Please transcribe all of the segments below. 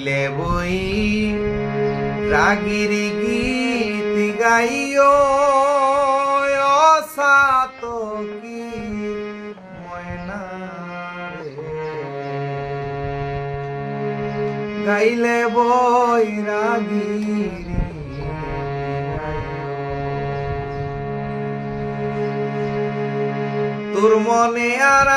গাইলে বই রাগির গীত গাইও গাইলে বই রাগির। তোর মনে আর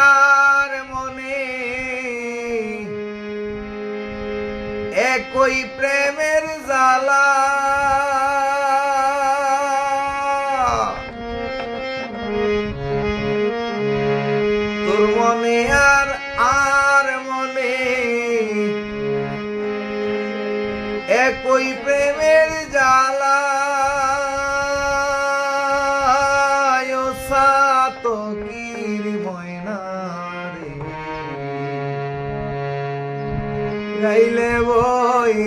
একই প্রেমের জ্বালা। তোর মনে আর আর মনে একই প্রেমের জ্বালা। ও সাত কির ময়না রে। গাইলে বই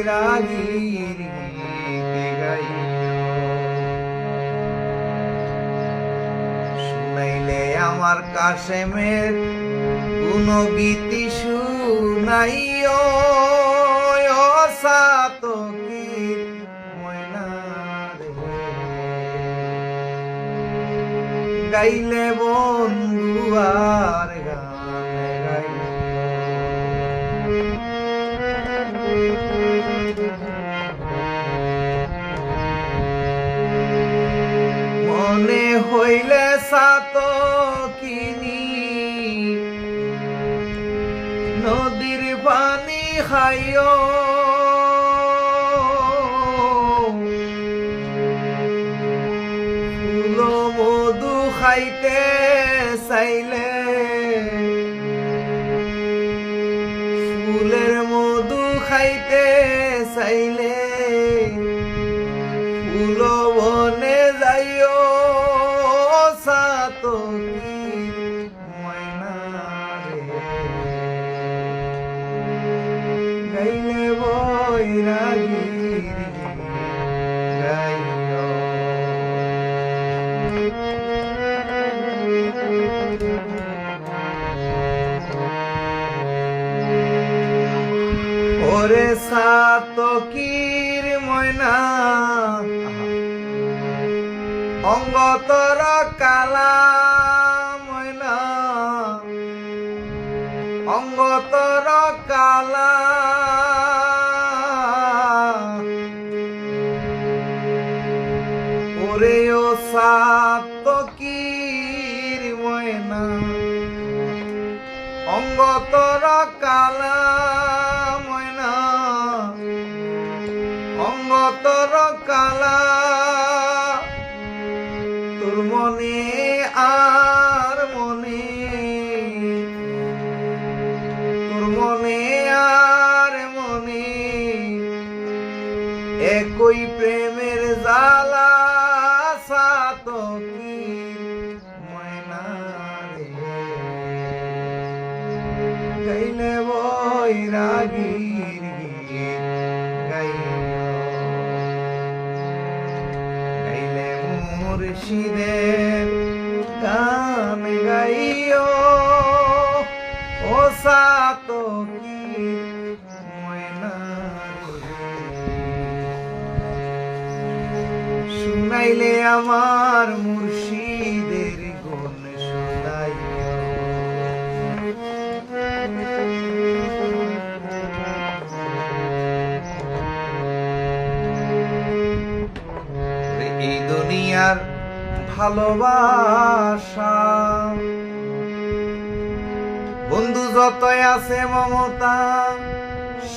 রাগির গীত শুনাইলে আমার কাশেমের কোন গীতি শুনাইও ও সাত গীত ময়না রে। গাইলে বন্ধু হইলে সাত কিনি নদীর পানি খাইও। মধু খাইতে চাইলে ফুলের মধু খাইতে চাইলে ওরে সাত কির ময়না। অঙ্গতর কালা ময়না। অঙ্গতর কালা ওরে ও সাত কির ময়না। অঙ্গতর কালা অঙ্গতর কালা। তোর মনে আর মনে, তোর মনে আর মনে, একই প্রেমের জালা সাত কি ময়না রে। গাইলে বৈরাগীর গীত মুর্শিদের গান গাইও ও সাত কি। শুনাইলে আমার মুর্শিদের ভালোবাসা। বন্ধু, যতই আছে মমতা,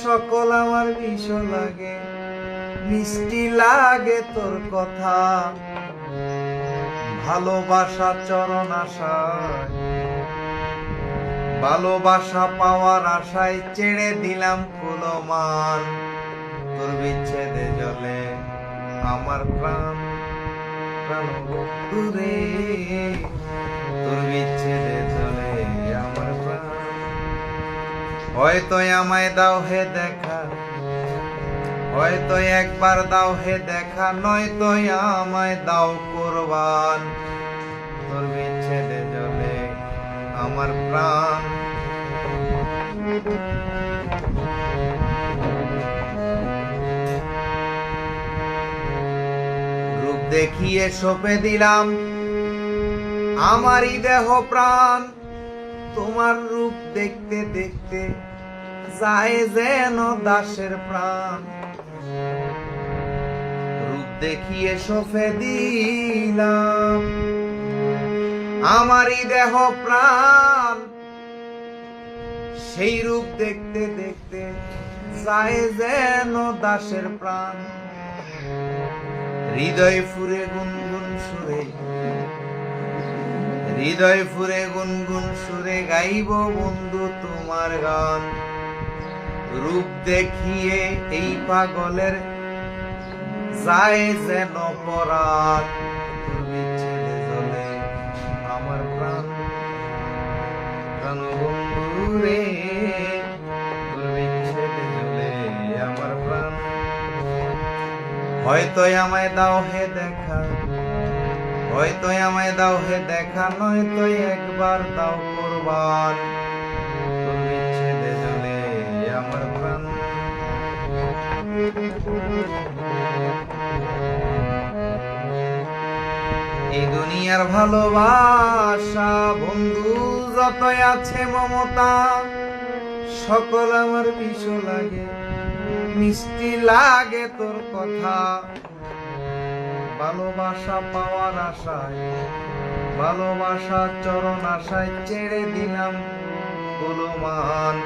সকল আমার বিষ লাগে, মিষ্টি লাগে তোর কথা। ভালোবাসা চরণ আশায়, ভালোবাসা পাওয়ার আশায় ছেড়ে দিলাম কুলমান তোর বিচ্ছেদে জলে আমার প্রাণ। চলে হয়তো আমায় দাও হে দেখা। হয়তো একবার দাও হে দেখা, নয়তো আমায় দাও কোরবান। তোর বিচ্ছেদে জলে আমার প্রাণ। দেখিয়ে সপে দিলাম। আমারই দেহ প্রাণ, তোমার রূপ দেখতে দেখতে যায় যেন দাসের প্রাণ। রূপ দেখিয়ে সফে দিলাম। আমারই দেহ প্রাণ, সেই রূপ দেখতে দেখতে যায় যেন দাসের প্রাণ। হৃদয় ফুরে গুনগুন সুরে। হৃদয় ফুরে গুনগুন সুরে গাইব বন্ধু তোমার গান। রূপ দেখিয়ে এই পাগলের যায় যেন পরাণ। হয়তো আমায় দাও হে দেখা। হয়তো আমায় দাও হে দেখা নয়তো একবার দাও করবার আমার প্রাণ। এই দুনিয়ার ভালোবাসা বন্ধু, যতই আছে মমতা, সকল আমার বিষ লাগে। মিষ্টি লাগে তোর কথা। ভালোবাসা পাওয়ার আশায় ভালোবাসা চরণ আশায় ছেড়ে দিলাম কুলমান